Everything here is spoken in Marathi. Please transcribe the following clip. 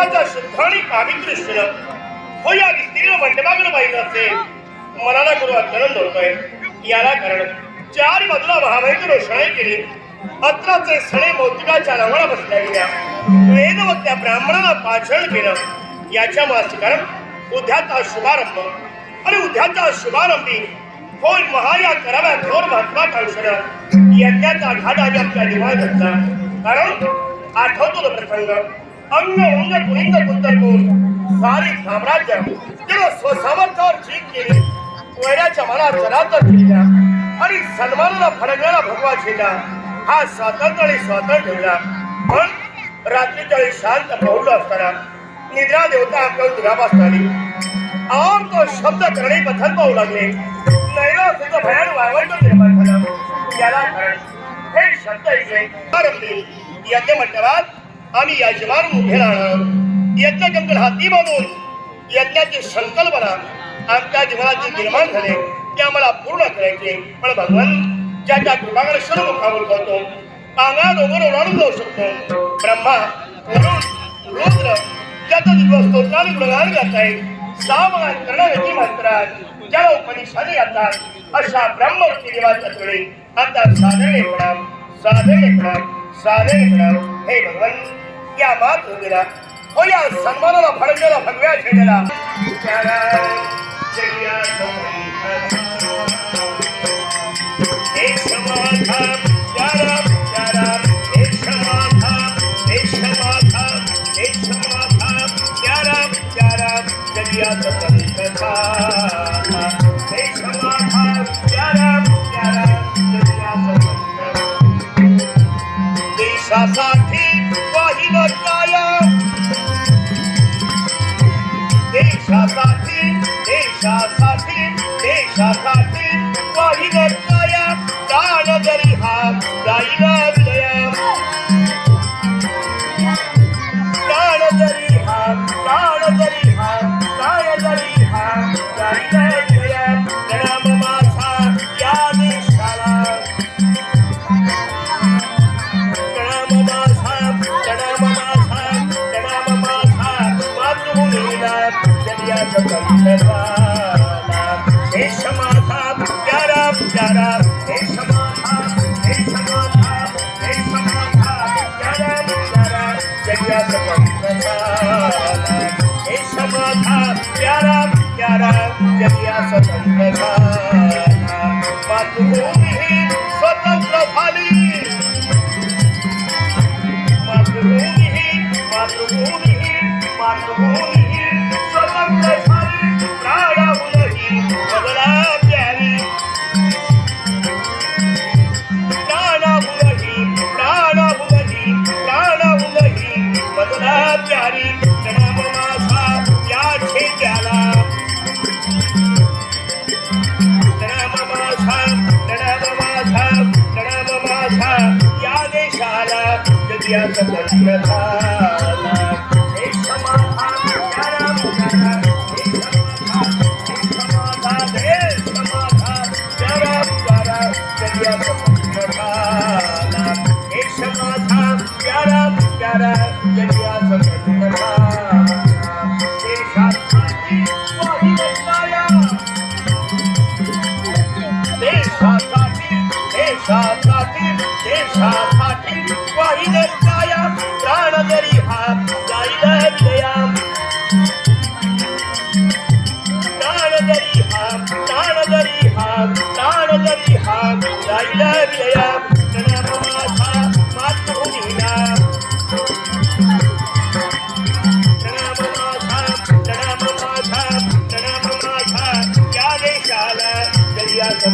अत्यंत शुद्ध आणि पावित्र्य दृष्टीनं हो या विस्तीर्ण मंडपाकडे पाहिजे असेल मनाला गुरु आनंद होतोय. याला कारण चार बाजूला महामाईची रोषणाई केली. अत्राचे सणे मौतिकाच्या नावाला बसल्या गेल्या. वेदवक्त्या ब्राह्मणाला पाचळ केलं. याच्या मागचे कारण उद्याचा शुभारंभ. आणि उद्याचा शुभारंभी होय महाया कराव्या थोर महत्वाकांक्षण यज्ञाचा घाट आज आपल्या निवाय घातला कारण आठवतो तो प्रसंग. अंग उंग कुनिंद कुंतरपूर सारी साम्राज्य त्यानं स्वसामर्थ्यावर जीत केली. वैराच्या मनात जरातर केल्या आणि सन्मानाला फडकलेला भगवा झेला हा स्वातंत्र्य आणि स्वातंत्र्य ठेवला. पण रात्रीच्या वेळी शांत पडलो असताना निद्रा देवता आपल्याला दुरापास आली और तो शब्द करणे पथन पाहू लागले. नैना सुद्धा भयान वाळवंट निर्माण झाला याला कारण हे शब्द ऐकले आरंभी. यज्ञ मंडळात आम्ही यजमान उभे राहणार. यज्ञ कंकण हाती बांधून यज्ञाची संकल्पना आमच्या जीवनाचे निर्माण झाले. ते आम्हाला पूर्ण करायचे. पण भगवान ज्याच्या कृपाकडे सर्व मुखावर करतो पाना डोंगर ओलाडून जाऊ शकतो. ब्रह्मा वरुण रुद्र ज्याचा दिवस स्तोत्राने गुणगान करत आहे सामगान करणाऱ्याची मंत्रात ज्या उपनिषदे येतात अशा ब्रह्मवृत्ती देवाच्या वेळी आता साधने प्रणाम साधने प्रणाम साधने प्रणाम हे भगवान या मात हो हो या सन्मानाला फडकलेला भगव्या छेडला. देशासाठी देशासाठी देशासाठी वाहिलं काया प्राण जरी हा जाईला विजया प्राण जरी हा प्राण जरी हा प्राण जरी हा जाईला विजया मातृभूमी ही स्वतंत्र झाली मातृभूमी देशाला जगियाचं तंत्र झाला हे समाधान प्यारा प्यारा प्यारा प्यारा जगियाचं तंत्र झाला हे समाधान. प्यारा प्यारा जगियाचं तंत्र झाला देशासाठी देशासाठी वाहिल काया प्राण जरी हात जाईल विदया प्राण जरी हात प्राण जरी हात प्राण जरी हात जाईल विदया माझा मातृभूमीला या देशाला जरी असं